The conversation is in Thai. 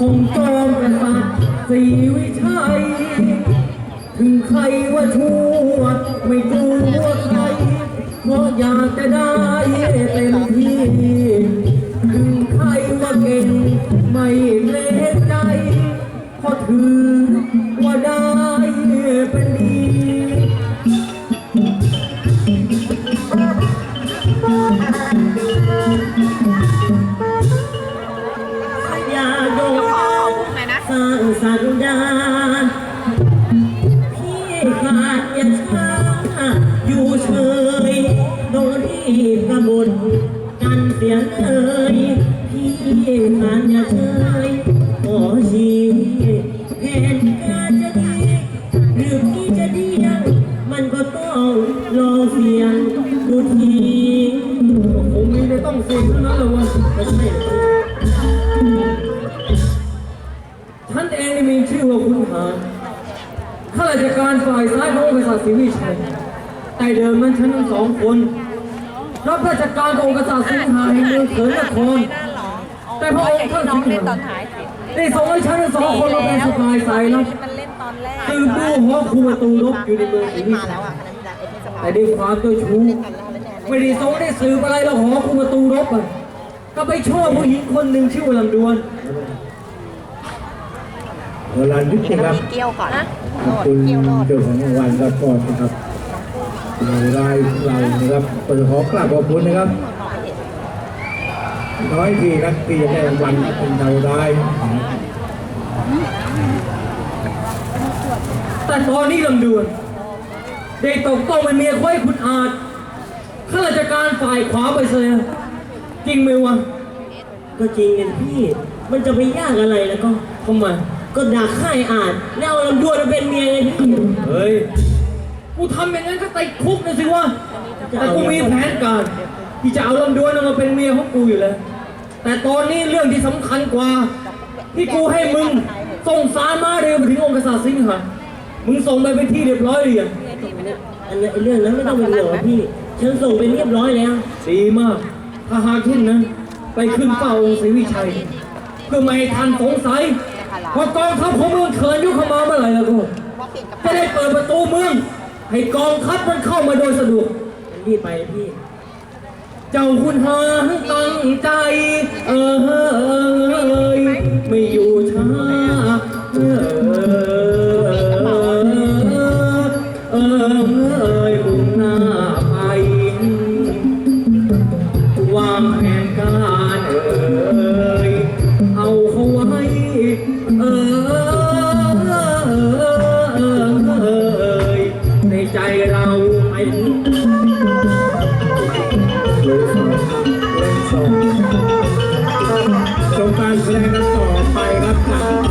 คงจอมกษัตริย์ศรีวิชัย ถึงใครว่าชั่วไม่กลัวใครเพราะอยากจะได้เต็มที่ ถึงใครว่าเก่งไม่เล่ใจเพราะถือว่าได้เป็นดีอ กระบฏกันเสียเลยพี่ขาดอย่าเฉยขอชีแผนการจะดีหรือพี่จะดียวมันก็ต้องลอเสียงดูทีคงมีไม่ต้องเสียงเท่านั้นหรอกวะไม่ใช่ท่านเองนี่มีชื่อว่าคุณหารข้าราชการฝ่ายซ้ายขององค์กษัตริย์ศรีวิชัยแต่เดิมนั้นฉันทั้งสองคน รับราชการกับองค์กษัตริย์สิงหาแห่งเมืองเขินนคร แต่พระองค์ท่านน้องสิเล่งนตอหานท้ายสิได้ส่งให้ฉันทั้งสองคนมาเป็นสปายใส่แล้วมันเล่นตอนแรกสืบดูหัวคูประตูรบอยู่ในเมืองศรีวิมาชัแล้ยวอะคณะกรรมการเอพิสภาแต่ด้วยความเจ้าชู้ไม่ได้ส่งได้สืบอะไรแล้วหอคูประตูรบอะก็ไปชอบผู้หญิงคนหนึ่งชื่อว่าลำดวนเวลายุติครับมีเกี้ยวก่อนนะขอบคุณเจ้าของรางวัลรับก่อนนะครับใน รายเรานะครับเปิดขอกราบขอบคุณนะครับ น้อยทีครับที่จะได้รางวัลเป็นดาวร้ายแต่ตอนนี้ลำดวนได้ตกต้องเป็นเมียควายคุณอาจข้าราชการฝ่ายขวาไปเสียจริงไหมวะก็จริงกันพี่ มันจะไปยากอะไรแล้วก็ทำไมก็ด่าค่ายอ่านแล้วเอาลำดวนมาเป็นเมียไงพี่เฮ้ย กูทำอย่างนั้นก็ติดคุกนะสิวะ แต่กูมีแผนการที่จะเอาลำดวนมาเป็นเมียของกูอยู่แล้ว แต่ตอนนี้เรื่องที่สำคัญกว่า ที่กูให้มึงส่งสารมาเร็วไปถึงองค์กษัตริย์สิงหามึงส่งไปเป็นที่เรียบร้อยหรือยังอันนั้นไอ้เรื่องนั้นไม่ต้องเป็นห่วงหรอกพี่ ฉันส่งไปเรียบร้อยแล้ว ดีมาก ถ้าหากเช่นนั้น ไปขึ้นเฝ้าองค์ศรีวิชัย เพื่อไม่ให้ทันสงสัยว่ากองทัพของเมืองเขินยุคเข้ามาเมื่อไหร่แล้วก็จะได้เปิดประตูเมือง ให้กองทัพมันเข้ามาโดยสะดวกรีบไปพี่ เจ้าคุณหาตั้งใจ เออ การแสดงกันต่อไปครับ